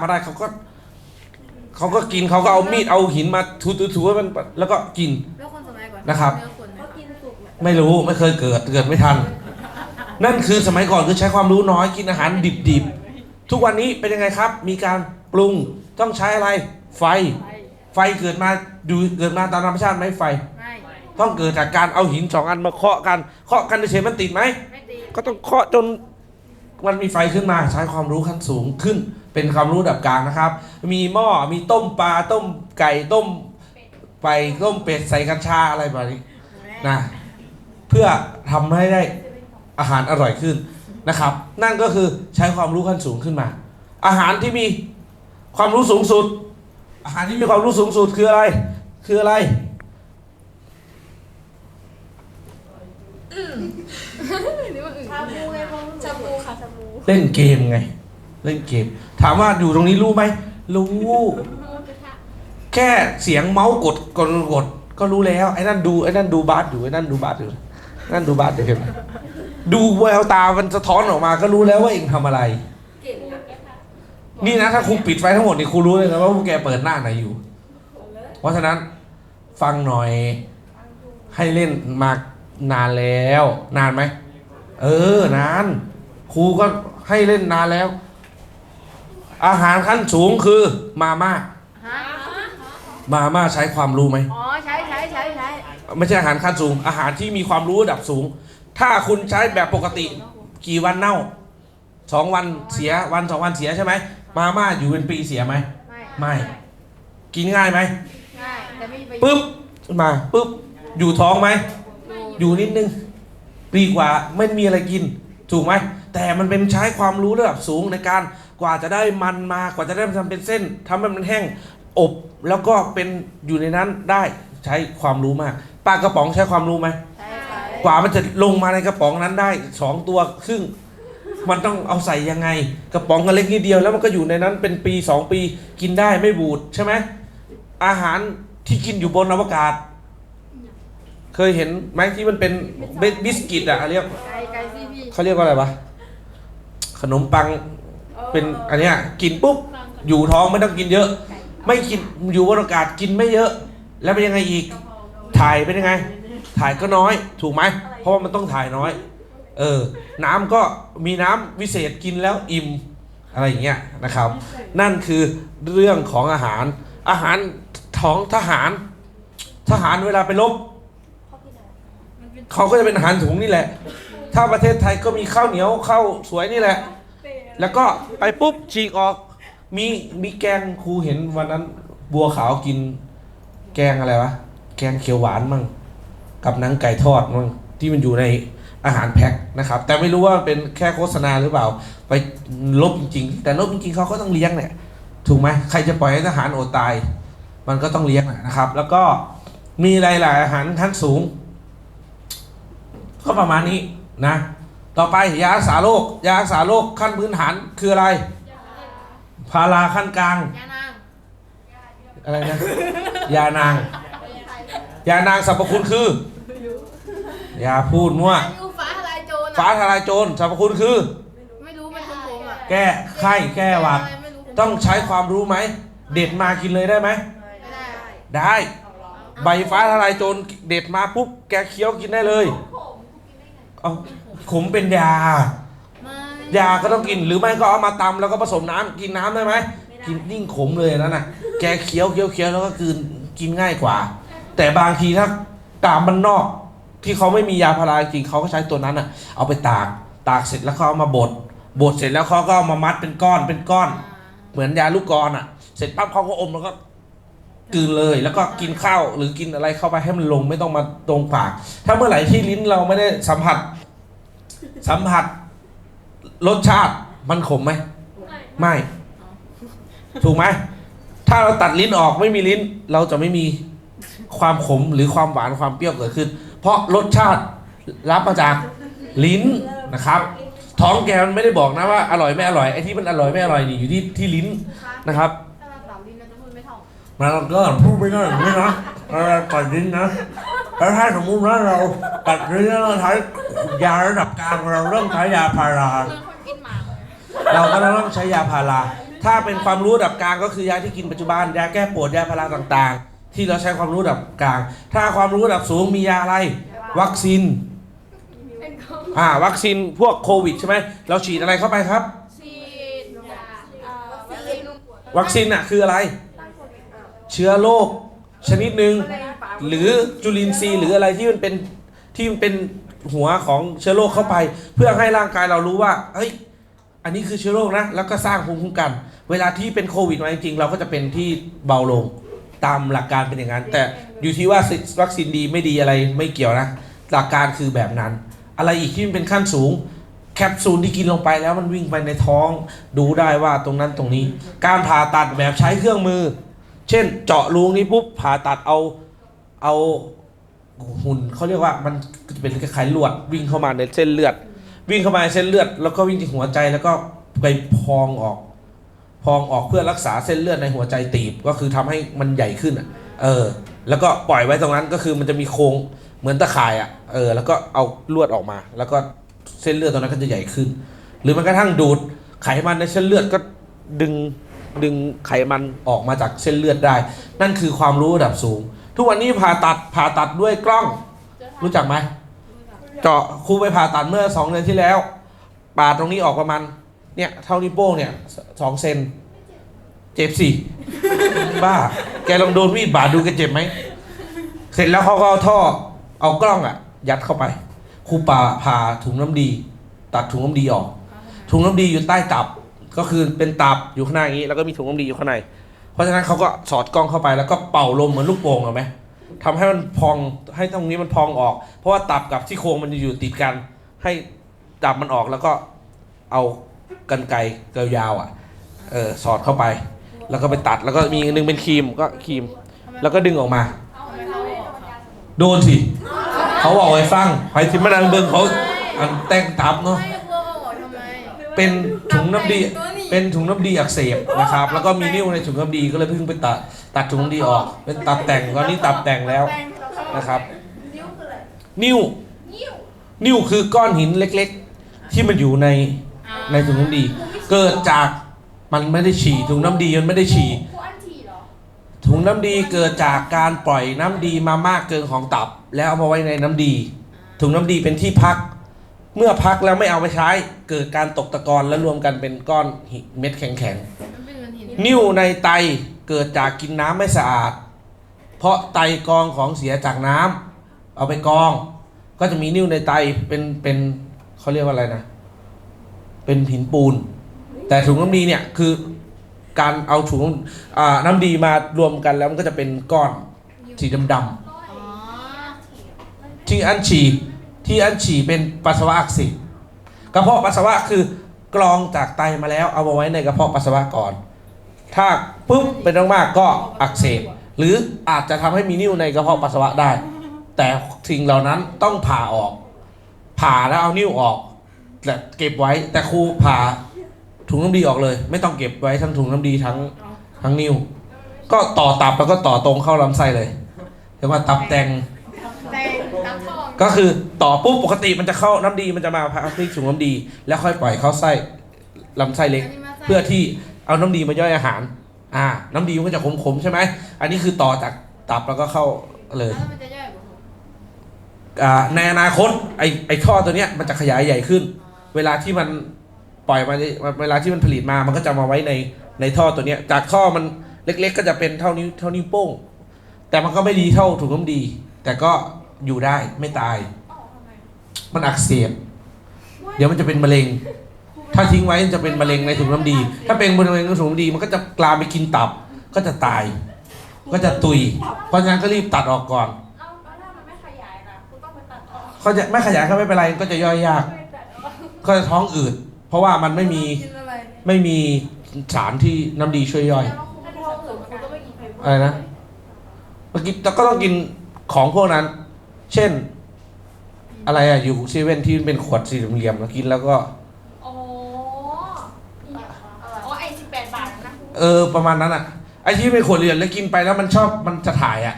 มาได้เขาก็เขาก็กินเขาก็เอามีดเอาหินมาถูๆๆให้มันแล้วก็กิน แล้วคนสมัยก่อนนะครับเนื้อคนไหมเขากินสุกไหมไม่รู้ไม่เคยเกิดเกิดไม่ทัน นั่นคือสมัยก่อนคือใช้ความรู้น้อยกินอาหารดิบๆ ทุกวันนี้เป็นยังไงครับ มีการปรุงต้องใช้อะไร ไฟ ไฟเกิดมาดูเกิดมาตามธรรมชาติไหมไฟ ไม่ต้องเกิดจากการเอาหินสองอันมาเคาะกันเคาะกันเฉยๆมันติดไหม ไม่ตีก็ต้องเคาะจนมันมีไฟขึ้นมาใช้ความรู้ขั้นสูงขึ้น เป็นความรู้ระดับกลางนะครับ มีหม้อมีต้มปลาต้มไก่ต้มไปต้มเป็ดใส่กัญชาอะไรแบบนี้นะเพื่อทำให้ได้อาหารอร่อยขึ้นนะครับ นั่นก็คือใช้ความรู้ขั้นสูงขึ้นมา อาหารที่มีความรู้สูงสุด อาหารที่มีความรู้สูงสุดคืออะไร คืออะไรชาบูไงพงชาบูค่ะชาบูเล่นเกมไง เล่นเกม ถามว่าอยู่ตรงนี้รู้ไหมรู้ แค่เสียงเมาส์กดกดกด ก็รู้แล้วไอ้นั่นดูไอ้นั่นดูบาสอยู่ไอ้นั่นดูบาสอยู่นั่นดูบาสอยู่เห็นไหมดูแววตามันสะท้อนออกมาก็รู้แล้วว่าเองทำอะไร นี่นะถ้าครูปิดไฟทั้งหมดนี่ครูรู้เลยนะว่าพวกแกเปิดหน้าไหนอยู่ เพราะฉะนั้นฟังหน่อยให้เล่นมานานแล้ว นานไหม เออนานครูก็ให้เล่นนานแล้ว อาหารขั้นสูงคือมาม่าฮะมาม่าใช้ความรู้ไหมอ๋อใช้ใช้ใช้ใช้ไม่ใช่อาหารขั้นสูง อาหารที่มีความรู้ระดับสูง ถ้าคุณใช้แบบปกติกี่วันเน่าสองวันเสียวันสองวันเสียใช่ไหมมาม่าอยู่เป็นปีเสียไหมไม่ไม่กินง่ายไหมง่ายแต่ไม่มีประโยชน์ปุ๊บมาปุ๊บอยู่ท้องไหมอยู่นิดนึงปีกว่าไม่มีอะไรกิน ถูกไหมแต่มันเป็นใช้ความรู้ระดับสูงในการ กว่าจะได้มันมากว่าจะได้ทำเป็นเส้นทำให้มันแห้งอบแล้วก็เป็นอยู่ในนั้นได้ใช้ความรู้มากปลากระป๋องใช้ความรู้ไหมใช้ใช้กว่ามันจะลงมาในกระป๋องนั้นได้สองตัวครึ่งมันต้องเอาใส่ยังไง กระป๋องก็เล็กนิดเดียวแล้วมันก็อยู่ในนั้นเป็นปีสองปีกินได้ไม่บูดใช่ไหมอาหารที่กินอยู่บนอวกาศ เคยเห็นไหมที่มันเป็นเบบิสกิตอะเรียกไก่ไก่ซีพีเขาเรียกว่าอะไรวะขนมปัง เป็นอันเนี้ยกินปุ๊บอยู่ท้องไม่ต้องกินเยอะ ไม่กินอยู่บนอากาศกินไม่เยอะ แล้วเป็นยังไงอีก ถ่ายเป็นยังไง ถ่ายก็น้อยถูกไหมเพราะว่ามันต้องถ่ายน้อย เออ น้ำก็มีน้ำวิเศษกินแล้วอิ่มอะไรอย่างเงี้ยนะครับ นั่นคือเรื่องของอาหาร อาหารของทหาร ทหารเวลาไปรบเขานเขาก็จะเป็นอาหารถุงนี่แหละ ถ้าประเทศไทยก็มีข้าวเหนียวข้าวสวยนี่แหละ แล้วก็ไปปุ๊บฉีกออก มีมีแกงครูเห็นวันนั้น บัวขาวกิน แกงอะไรวะ แกงเขียวหวานมั่งกับหนังไก่ทอดมั่งที่มันอยู่ในอาหารแพ็คนะครับ แต่ไม่รู้ว่าเป็นแค่โฆษณาหรือเปล่า ไปลบจริง ๆ แต่ลบจริงๆเขาก็ต้องเลี้ยงเนี่ยถูกไหมใครจะปล่อยให้ทหารอดตาย มันก็ต้องเลี้ยงนะครับ แล้วก็มีหลายๆอาหารขั้นสูง ก็ประมาณนี้นะ ต่อไปยารักษาโรคยารักษาโรคขั้นพื้นฐานคืออะไร พาราขั้นกลาง ยานางอะไรนะ ยานาง ยานางสรรพคุณคือ อย่าพูดมั่วอายุฟ้าทลายโจรฟ้าอะทลายโจรสรรพคุณคือ ไม่รู้มันคงผมอะแก้ไข้แก้หวัดอะไรไม่รู้ผมต้องใช้ความรู้ไหม เด็ดมากินเลยได้ไหมไม่ได้ได้ ใบฟ้าทลายโจรเด็ดมาปุ๊บแกเคี้ยวกินได้เลย เอาขมเป็นยาไม่ยาก็ต้องกินหรือไม่ก็เอามาตำแล้วก็ผสมน้ำกินน้ำได้ไหมกินยิ่งขมเลยนั่นน่ะ แกเคี้ยวเคี้ยวเคี้ยวแล้วก็กลืนกินง่ายกว่า แต่บางทีถ้าตามมันนอก ที่เขาไม่มียาพาราจริงเขาก็ใช้ตัวนั้นอะ เอาไปตากตากเสร็จแล้วเขาเอามาบดบดเสร็จแล้วเขาก็เอามามัดเป็นก้อนเป็นก้อน เหมือนยาลูกกรอนอะ เสร็จปั๊บเขาก็อมแล้วก็ กลืนเลยแล้วก็กินข้าวหรือกินอะไรเข้าไปให้มันลงไม่ต้องมาตรงปาก ถ้าเมื่อไหร่ที่ลิ้นเราไม่ได้สัมผัส สัมผัส รสชาติมันขมไหมไม่ ถูกไหมถ้าเราตัดลิ้นออกไม่มีลิ้น เราจะไม่มีความขมหรือความหวานความเปรี้ยวเกิดขึ้น เพราะรสชาติรับมาจากลิ้นนะครับ ท้องแกมันไม่ได้บอกนะว่าอร่อยไม่อร่อยไอ้ที่มันอร่อยไม่อร่อยนี่อยู่ที่ที่ลิ้นนะครับ ท่องมันก็พูดไม่ได้อย่างนี้นะเราตัดลิ้นนะแล้วถ้าสมมติว่าเราตัดลิ้นแล้วเราใช้ยาระดับกลางเราเริ่มใช้ยาพาราเพื่อนคนกินหมากเลยเราก็ต้องใช้ยาพารา ถ้าเป็นความรู้ระดับกลางก็คือยาที่กินปัจจุบัน ยาแก้ปวดยาพาราต่างๆ ที่เราใช้ความรู้ระดับกลาง ถ้าความรู้ระดับสูงมียาอะไร วัคซีน เป็นของอ่า วัคซีนพวกโควิดใช่ไหม เราฉีดอะไรเข้าไปครับ ฉีดยาอ่าวัคซีนวัคซีนน่ะคืออะไร เชื้อโรคชนิดหนึ่งหรือจุลินทรีย์หรืออะไรที่มันเป็นที่มันเป็นหัวของเชื้อโรคเข้าไป เพื่อให้ร่างกายเรารู้ว่าเฮ้ยอันนี้คือเชื้อโรคนะ แล้วก็สร้างภูมิคุ้มกัน เวลาที่เป็นโควิดมาจริงๆเราก็จะเป็นที่เบาลงตามหลักการเป็นอย่างนั้น แต่อยู่ที่ว่าวัคซีนดีไม่ดีอะไรไม่เกี่ยวนะ หลักการคือแบบนั้น อะไรอีกที่มันเป็นขั้นสูงแคปซูลที่กินลงไปแล้วมันวิ่งไปในท้อง ดูได้ว่าตรงนั้นตรงนี้ การผ่าตัดแบบใช้เครื่องมือ เช่น เจาะรูนี้ปุ๊บผ่าตัดเอาเอาหุ่นเขาเรียกว่ามันจะเป็นคล้ายๆลวดวิ่งเข้ามาในเส้นเลือด วิ่งเข้ามาในเส้นเลือด แล้วก็วิ่งที่หัวใจแล้วก็ไปพองออก พองออกเพื่อรักษาเส้นเลือดในหัวใจตีบก็คือทำให้มันใหญ่ขึ้นอะเออ แล้วก็ปล่อยไว้ตรงนั้นก็คือมันจะมีโครงเหมือนตะข่ายอะเออแล้วก็เอาลวดออกมา แล้วก็เส้นเลือดตรงนั้นก็จะใหญ่ขึ้น หรือมันกระทั่งดูดไขมันในเส้นเลือดก็ดึง ดึงไขมันออกมาจากเส้นเลือดได้ นั่นคือความรู้ระดับสูง ทุกวันนี้ผ่าตัดผ่าตัดด้วยกล้อง รู้จักไหมเจาะครูไปผ่าตัดเมื่อสองเดือนที่แล้วปาดตรงนี้ออกประมาณเนี่ยเท่านิ้วโป้งเนี่ยสสองเซนเจ็บสิบ้า แกลองโดนมีดบาดดูแกเจ็บไหม เสร็จแล้วเขาก็เอาท่อเอากล้องอะยัดเข้าไปครูปาผ่าถุงน้ำดี ตัดถุงน้ำดีออก ถุงน้ำดีอยู่ใต้ตับ ก็คือเป็นตับอยู่ข้างในอย่างนี้ แล้วก็มีถุงน้ำดีอยู่ข้างใน เพราะฉะนั้นเขาก็สอดกล้องเข้าไปแล้วก็เป่าลมเหมือนลูกโป่งเหรอไหมทำให้มันพองให้ตรงนี้มันพองออก เพราะว่าตับกับที่โครงมันอยู่ติดกัน ให้ตับมันออกแล้วก็เอากันไกรยาวๆอะเออสอดเข้าไป แล้วก็ไปตัดแล้วก็มีอันหนึงเป็นครีมก็ครีม แล้วก็ดึงออกมา โดนสิเขาบอกไว้ฟังไปทิมมานังเบิงเขาอันแต่งตับเนาะ เป็นถุงน้ำดีเป็นถุงน้ำดีอักเสบนะครับ แล้วก็มีนิ้วในถุงน้ำดีก็เลยเพิ่งไปตัดตัดถุงน้ำดีออก เป็นตับแต่งตอนนี้ตับแต่งแล้วนะครับ นิ้วคืออะไรนิ้วนิ้วนิ้วคือก้อนหินเล็กๆ ที่มันอยู่ในในถุงน้ำดี เกิดจากมันไม่ได้ฉี่ถุงน้ำดีมันไม่ได้ฉี่พวกอันทีเหรอถุงน้ำดีเกิดจากการปล่อยน้ำดีมามากเกินของตับ แล้วเอามาไว้ในน้ำดี ถุงน้ำดีเป็นที่พัก เมื่อพักแล้วไม่เอาไปใช้ เกิดการตกตะกอนแล้วรวมกันเป็นก้อนหินเม็ดแข็งมันเป็นเหมือนหินๆนิ่วในไตเกิดจากกินน้ำไม่สะอาด เพราะไตกรองของเสียจากน้ำเอาไปกรอง ก็จะมีนิ่วในไตเป็นเป็นเขาเรียกว่าอะไรนะ เป็นหินปูน แต่ถุงน้ำดีเนี่ยคือการเอาถุงอ่าน้ำดีมารวมกันแล้วมันก็จะเป็นก้อนสีดำอ๋อๆที่อันฉี่ ที่อันฉี่เป็นปัสสาวะอักเสบกระเพาะปัสสาวะคือกรองจากไตมาแล้วเอามาไว้ในกระเพาะปัสสาวะก่อน ถ้าปุ๊บเป็นมากๆก็อักเสบหรืออาจจะทำให้มีนิ่วในกระเพาะปัสสาวะได้ แต่สิ่งเหล่านั้นต้องผ่าออก ผ่าแล้วเอานิ่วออกแต่เก็บไว้แต่ครูผ่าถุงน้ำดีออกเลย ไม่ต้องเก็บไว้ทั้งถุงน้ำดีทั้งทั้งนิ่วก็ต่อตับแล้วก็ต่อตรงเข้าลำไส้เลยเรียกว่าตับแตง ก็คือต่อปุ๊บปกติมันจะเข้าน้ำดีมันจะมาพักที่ถุงน้ำดี แล้วค่อยปล่อยเข้าไส้ลำไส้เล็ก เพื่อที่เอาน้ำดีมาย่อยอาหาร อ่า น้ำดีมันก็จะขมๆใช่ไหมอันนี้คือต่อจากตับแล้วก็เข้าเลยแล้วมันจะย่อยกว่าผมอ่าในอนาคตไอไอท่อตัวเนี้ยมันจะขยายใหญ่ขึ้น เวลาที่มันปล่อยมาเวลาที่มันผลิตมามันก็จะมาไว้ในในท่อตัวเนี้ย จากท่อมันเล็ก ๆ ก็จะเป็นเท่านิ้วเท่านิ้วโป้ง แต่มันก็ไม่ดีเท่าถุงน้ำดี แต่ก็ อยู่ได้ไม่ตายมันอักเสบเดี๋ยวมันจะเป็นมะเร็งถ้าทิ้งไว้มันจะเป็นมะเร็งในถุงน้ำดี ถ้าเป็นมะเร็งในถุงน้ำดี มันก็จะกลามไปกินตับ ก็จะตาย ก็จะตุย เพราะฉะนั้นก็รีบตัดออกก่อน เอาแล้วถ้ามันไม่ขยายล่ะคุณต้องไปตัดออกเขาจะไม่ขยายก็ไม่เป็นไรก็จะย่อยยาก ไม่ตัดออกก็จะท้องอืด เพราะว่ามันไม่มีกินอะไรไม่มีสารที่น้ำดีช่วยย่อย แล้วคุณไม่ท้องอืดคุณต้องไม่กินไฟเบอร์อะไรนะ เมื่อกี้เราก็ต้องกินของพวกนั้น เช่น อะไรอะอยู่เซเว่นที่เป็นขวดสี่เหลี่ยมๆแล้วกินแล้วก็ โอ้โอ้ไอสิบแปดบาทนะเออ ประมาณนั้นอะไอที่เป็นขวดเหลี่ยมแล้วกินไปแล้วมันชอบมันจะถ่ายอะ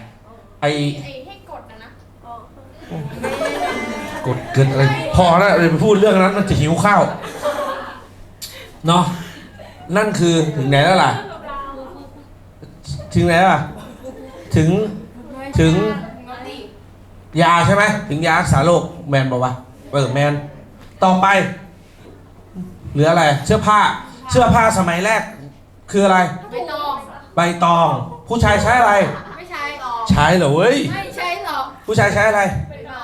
ไอไอให้กดนะนะกดเกินอะไรพอแล้วเลยไปพูดเรื่องนั้นมันจะหิวข้าวเนาะนั่นคือถึงไหนแล้วล่ะ ถึงไหนแล้วล่ะ ถึงถึง ยาใช่ไหมถึงยารักษาโรคแมนบอกว่าเออแมนต่อไป เหลืออะไรเสื้อผ้า เสื้อผ้าสมัยแรก คืออะไร ไม่ต้องใบตอง ผู้ชายใช้อะไร ไม่ใช่หรอกใช้เหรอเว้ยไม่ใช่หรอกผู้ชายใช้อะไร ไม่ใช่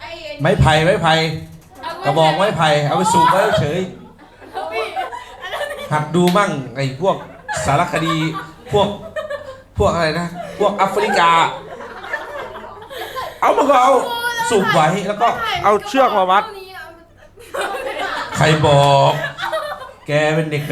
ไอ้ไม้ไผ่ไม้ไผ่กระบอกไม้ไผ่เอาไปสูบไว้เฉยพี่อันนั้นพี่หัดดูมั่งไอ้พวกสารคดีพวกพวกอะไรนะ พวกแอฟริกา เอามันก็เอาสูบไว้แล้วก็เอาเชือกมาวัด ใครบอก แกเป็นเด็กเป็น